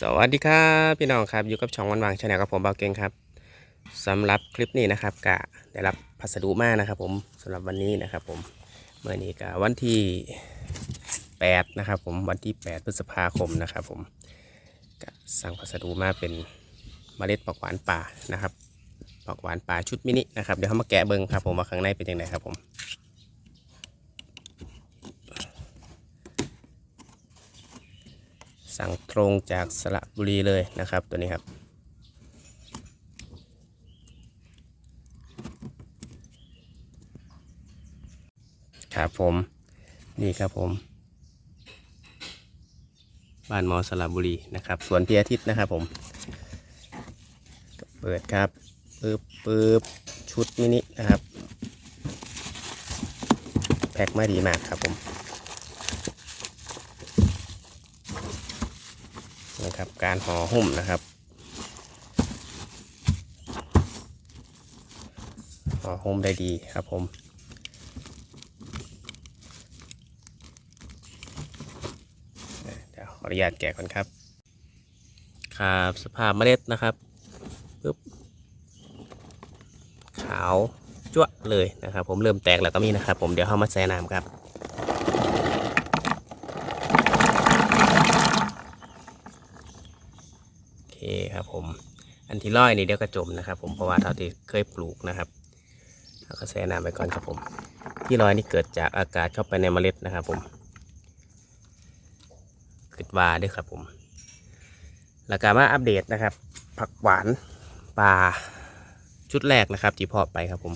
สวัสดีครับพี่น้องครับอยู่กับช่องวันวางชาแนลกับผมเบาเก่งครับสำหรับคลิปนี้นะครับกะได้รับพัสดุมานะครับผมสำหรับวันนี้นะครับผมเมื่อนี้กะวันที่8นะครับผมวันที่ 8 พฤษภาคมนะครับผมกะสั่งพัสดุมาเป็นเมล็ดผักหวานป่านะครับผักหวานป่าชุดมินินะครับเดี๋ยวเขามาแกะเบิ้งครับผมว่าข้างในเป็นยังไงครับผม สั่งตรงจากสระบุรีเลยนะครับตัวนี้ครับ ครับผม นี่ครับผม บ้านมอสระบุรีนะครับสวนพี่อาทิตย์นะครับผม เปิดครับปึ๊บปึ๊บชุดมินินะครับ แพ็คมาดีมากครับผม นะครับ การห่อหุ้มนะครับห่อหุ้มได้ดีครับผมเดี๋ยวขออนุญาตแกะก่อนครับ ครับสภาพเมล็ดนะครับปึ๊บขาวจั่วเลยนะครับ ผมเริ่มแตกแล้วก็มีนะครับ ผมเดี๋ยวเข้ามาใส่น้ำครับ โอ เคครับผม อันที่ร้อยนี่เดี๋ยวกระจมนะครับผมเพราะว่าเท่าที่เคยปลูกนะครับเราก็แช่น้ำไปก่อนครับผม ที่ร้อยนี่เกิดจากอากาศเข้าไปในเมล็ดนะครับผมคิดว่าด้วยครับผมแล้วก็มาอัปเดตนะครับ ผักหวานปลาชุดแรกนะครับที่เพาะไปครับผม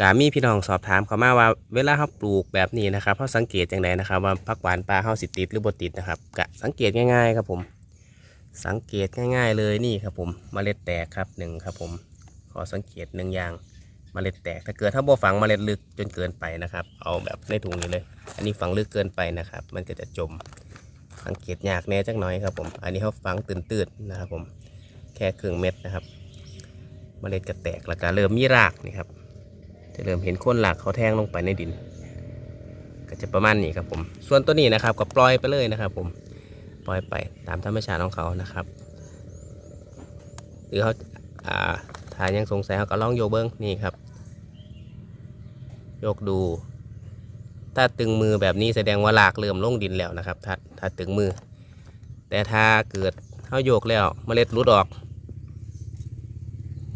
กามีพี่น้องสอบถามเขามาว่าเวลาเขาปลูกแบบนี้นะครับเขาสังเกตอย่างไรนะครับ ว่าผักหวานปลาเขาสิติดหรือบ่ติดนะครับกะสังเกตง่ายๆครับผม สังเกตง่าย ๆ เลยนี่ครับผมเมล็ดแตกครับหนึ่งครับผมขอสังเกตหนึ่งอย่างเมล็ดแตกถ้าเกิดถ้าบ่ฝังเมล็ดลึกจนเกินไปนะครับ เอาแบบในถุงนี้เลย อันนี้ฝังลึกเกินไปนะครับ มันก็จะจม สังเกตยากแน่จักหน่อยครับผม อันนี้เขาฝังตื่นๆนะครับผมแค่ครึ่งเม็ดนะครับเมล็ดก็แตกแล้วก็เริ่มมีรากนี่ครับจะเริ่มเห็นโคนรากเขาแทงลงไปในดิน ก็จะประมาณนี้ครับผม ส่วนตัวนี้นะครับก็ปล่อยไปเลยนะครับผม ปล่อยไปตามธรรมชาติของเขานะครับ หรือเขาถ้ายังสงสัยเขาก็ลองโยกเบิ้งนี่ครับ โยกดู ถ้าตึงมือแบบนี้แสดงว่าหลากเริ่มลงดินแล้วนะครับ ถ้าถ้าตึงมือ แต่ถ้าเกิดเขาโยกแล้วเมล็ดรุดออก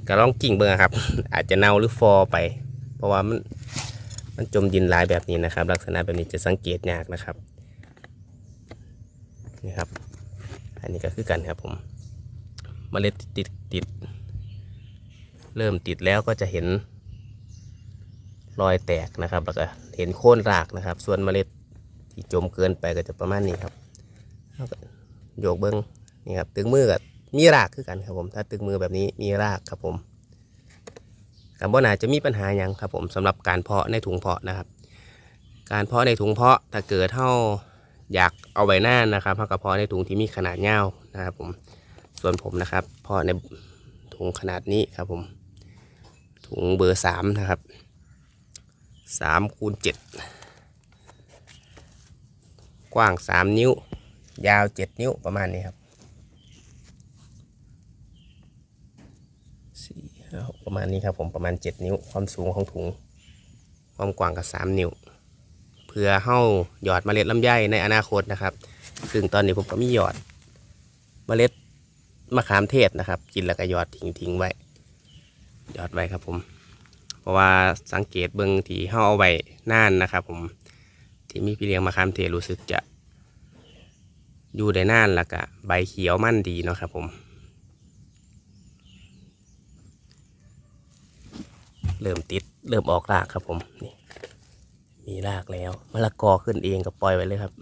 ก็ลองกิ่งเบิ้งครับ อาจจะเน่าหรือฟอไป เพราะว่ามันมันจมดินหลายแบบนี้นะครับ ลักษณะแบบนี้จะสังเกตยากนะครับ นี่ครับ อั นนี้ก็คือกันครับผมเมล็ดติดติด เริ่มติดแล้วก็จะเห็นรอยแตกนะครับ แล้วก็เห็นโค่นรากนะครับ ส่วนเมล็ดที่จมเกินไปก็จะประมาณนี้ครับโยกเบิ้งนี่ครับตึงมือกับมีรากคือกันครับผม ถ้าตึงมือแบบนี้มีรากครับผมกับว่านาจะมีปัญหาอย่างครับผมสำหรับการเพาะในถุงเพาะนะครับ การเพาะในถุงเพาะถ้าเกิดเท่า อยากเอาไว้หน้านะครับเพากระเพาะในถุงที่มีขนาดยาวนะครับผมส่วนผมนะครับพาะในถุงขนาดนี้ครับผม ถุงเบอร์สามนะครับสามคูณเจ็ดกว้างสามนิ้ว ยาวเจ็ดนิ้วประมาณนี้ครับสี่ห้าหกประมาณนี้ครับผมประมาณเจ็ดนิ้วความสูงของถุง ความกว้างกับสามนิ้ว เพื่อเฮ้าหยอดเมล็ดลำไยในอนาคตนะครับ ซึ่งตอนนี้ผมก็มีหยอดเมล็ดมะขามเทศนะครับ กินแล้วก็หยอดทิ้งทิ้งไว้หยอดไว้ครับผม เพราะว่าสังเกตเบิ้องที่เฮ้าเอาไว้นานนะครับ ผมที่มีพี่เลี้ยงมะขามเทศรู้สึกจะ อยู่ได้นานแล้วก็ใบเขียวมั่นดีเนาะครับผมเริ่มติดเริ่มออกรากครับผมนี่ มีรากแล้วมะละกอขึ้นเองก็ปล่อยไว้เลยครับ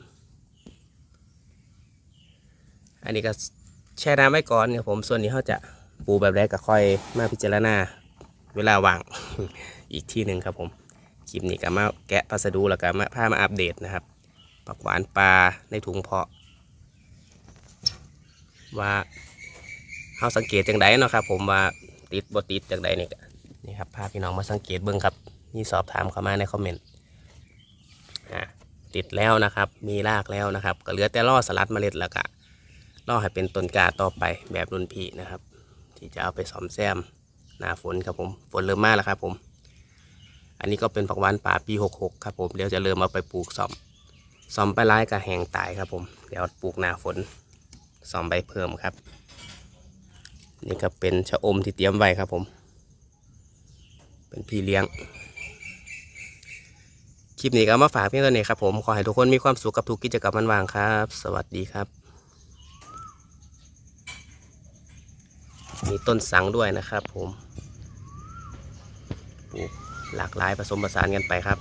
อันนี้ก็แช่น้ำไว้ก่อนครับผมส่วนนี้เขาจะปลูแบบแรกก็ค่อยมาพิจารณาเวลาว่างอีกที่หนึ่งครับผมคลิปนี้ก็มาแกะพัสดุแล้วก็มาพามาอัปเดตนะครับปักหวานปลาในถุงเพาะ ว่าเขาสังเกตจังไดเนาะครับ ผมว่าติดบ่ติดจังไดนี่นี่ครับพาพี่น้องมาสังเกตเบิ่งครับนี่สอบถามเข้ามาในคอมเมนต์ ติดแล้วนะครับ มีรากแล้วนะครับ ก็เหลือแต่ล่อสลัดเมล็ดแล้วก็รอให้เป็นต้นกาต่อไปแบบรุ่นพี่นะครับ ที่จะเอาไปซ่อมแซมหน้าฝนครับผมฝนเริ่มมาแล้วครับผม อันนี้ก็เป็นผักหวานป่าปี 66 ครับผมเดี๋ยวจะเริ่มเอาไปปลูกซ่อมซ่อมไปร้ายกับแหงตายครับผมเดี๋ยวปลูกหน้าฝนซ่อมใบเพิ่มครับ นี่ก็เป็นชะอมที่เตรียมไว้ครับผม เป็นพี่เลี้ยง คลิปนี้ก็มาฝากเพียงเท่านี้ครับผมขอให้ทุกคนมีความสุขกับทุกกิจกรรมมันวางครับ สวัสดีครับ มีต้นสังด้วยนะครับผมปลูกหลากหลายผสมผสานกันไปครับ